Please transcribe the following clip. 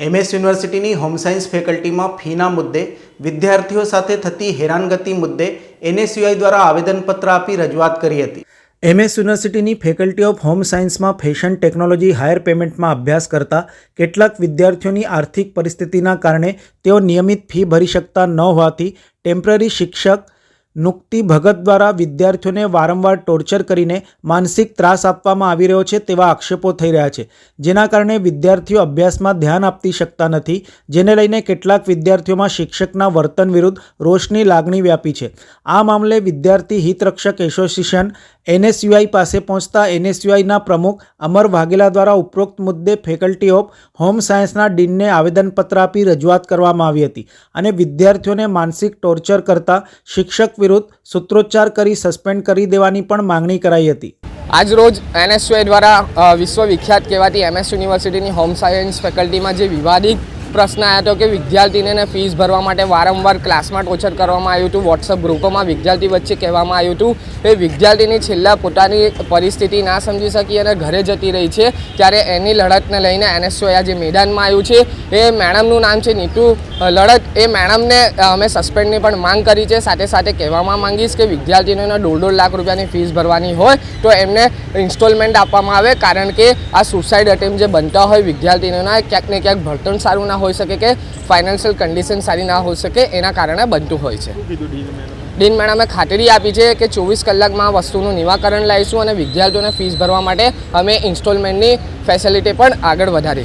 MS યુનિવર્સિટીની home science ફેકલ્ટીમાં ફીના મુદ્દે, વિદ્યાર્થીઓ સાથે થતી હેરાનગતિ મુદ્દે એનએસયુઆઈ દ્વારા આવેદનપત્ર આપી રજૂઆત કરી હતી. એમએસ યુનિવર્સિટીની ફેકલ્ટી ઓફ હોમ સાયન્સમાં ફેશન ટેકનોલોજી હાયર પેમેન્ટમાં અભ્યાસ કરતા કેટલાક વિદ્યાર્થીઓની આર્થિક પરિસ્થિતિના કારણે તેઓ નિયમિત ફી ભરી શકતા ન હોવાથી ટેમ્પરરી શિક્ષક નુક્તિ ભગત દ્વારા વિદ્યાર્થીઓને વારંવાર ટોર્ચર કરીને માનસિક ત્રાસ આપવામાં આવી રહ્યો છે તેવા આક્ષેપો થઈ રહ્યા છે. જેના કારણે વિદ્યાર્થીઓ અભ્યાસમાં ધ્યાન આપતી શકતા નથી, જેને લઈને કેટલાક વિદ્યાર્થીઓમાં શિક્ષકના વર્તન વિરુદ્ધ રોષની લાગણી વ્યાપી છે. આ મામલે વિદ્યાર્થી હિતરક્ષક એસોસિએશન એનએસયુઆઈ પાસે પહોંચતા એનએસયુઆઈના પ્રમુખ અમર વાઘેલા દ્વારા ઉપરોક્ત મુદ્દે ફેકલ્ટી ઓફ હોમ સાયન્સના ડીનને આવેદનપત્ર આપી રજૂઆત કરવામાં આવી હતી અને વિદ્યાર્થીઓને માનસિક ટોર્ચર કરતા શિક્ષક વિરુદ્ધ સૂત્રોચ્ચાર કરી સસ્પેન્ડ કરી દેવાની પણ માંગણી કરાઈ હતી. આજ રોજ એનએસયુઆઈ દ્વારા વિશ્વવિખ્યાત કહેવાતી એમએસ યુનિવર્સિટીની હોમ સાયન્સ ફેકલ્ટીમાં જે વિવાદિત પ્રશ્ન આવ્યો હતો કે વિદ્યાર્થીને ફીસ ભરવા માટે વારંવાર ક્લાસમાં ટોર્ચર કરવામાં આવ્યું હતું. વોટ્સઅપ ગ્રુપોમાં વિદ્યાર્થી વચ્ચે કહેવામાં આવ્યું હતું કે વિદ્યાર્થીની છેલ્લા પોતાની પરિસ્થિતિ ના સમજી શકી અને ઘરે જતી રહી છે. ત્યારે એની લડતને લઈને એનએસઓ આજે મેદાનમાં આવ્યું છે. એ મેડમનું નામ છે નીતુ લડત. એ મેડમને અમે સસ્પેન્ડની પણ માંગ કરી છે. સાથે સાથે કહેવામાં માંગીશ કે વિદ્યાર્થીઓને દોઢ દોઢ લાખ રૂપિયાની ફીસ ભરવાની હોય તો એમને ઇન્સ્ટોલમેન્ટ આપવામાં આવે. કારણ કે આ સુસાઇડ અટેમ્પ જે બનતા હોય વિદ્યાર્થીઓના ક્યાંક ને ક્યાંક ભણતર સારું ના હોઈ શકે કે ફાઇનાન્શિયલ કન્ડિશન સારી ના હોઈ શકે એના કારણે બનતું હોય છે. ડીન મેડમે? ખાતરી આપી છે કે ચોવીસ કલાકમાં વસ્તુનું નિવાકરણ લાવીશું અને વિદ્યાર્થીઓને ફીસ ભરવા માટે અમે ઇન્સ્ટોલમેન્ટની ફેસિલિટી પણ આગળ વધારીશું.